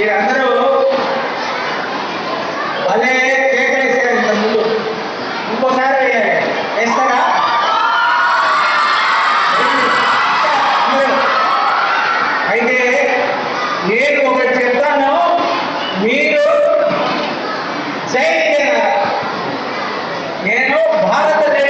మీరందరూ భలే కేకలేసారు ఇంత ముందు ఇంకోసారి వేయాలి వేస్తారా? అయితే నేను ఒకటి చెప్తాను. మీరు జై నేను భారతదేశ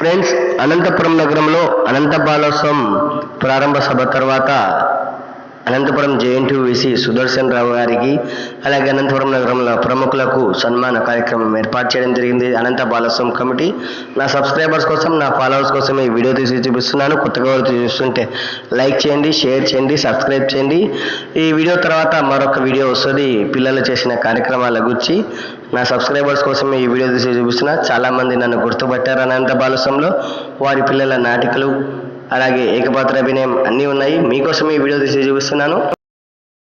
ఫ్రెండ్స్ అనంతపురం నగరంలో అనంత బాలోత్సవం ప్రారంభ సభ తర్వాత అనంతపురం జేఎన్టీయూసీ సుదర్శన్ రావు గారికి అలాగే అనంతపురం నగరంలో ప్రముఖులకు సన్మాన కార్యక్రమం ఏర్పాటు చేయడం జరిగింది. అనంత బాలోత్సవం కమిటీ నా సబ్స్క్రైబర్స్ కోసం నా ఫాలోవర్స్ కోసం ఈ వీడియో తీసి చూపిస్తున్నాను. కొత్తగా ఎవరు చూస్తుంటే లైక్ చేయండి షేర్ చేయండి సబ్స్క్రైబ్ చేయండి. ఈ వీడియో తర్వాత మరొక వీడియో వస్తుంది. పిల్లలు చేసిన కార్యక్రమాల గురించి నా సబ్స్క్రైబర్స్ కోసం ఈ వీడియో తీసి చూపిస్తున్నా. చాలామంది నన్ను గుర్తుపట్టారు అనంత బాలస్వంలో వారి పిల్లల నాటికలు అలాగే ఏకపాత్ర అభినయం అన్నీ ఉన్నాయి. మీకోసం ఈ వీడియో తీసి చూపిస్తున్నాను.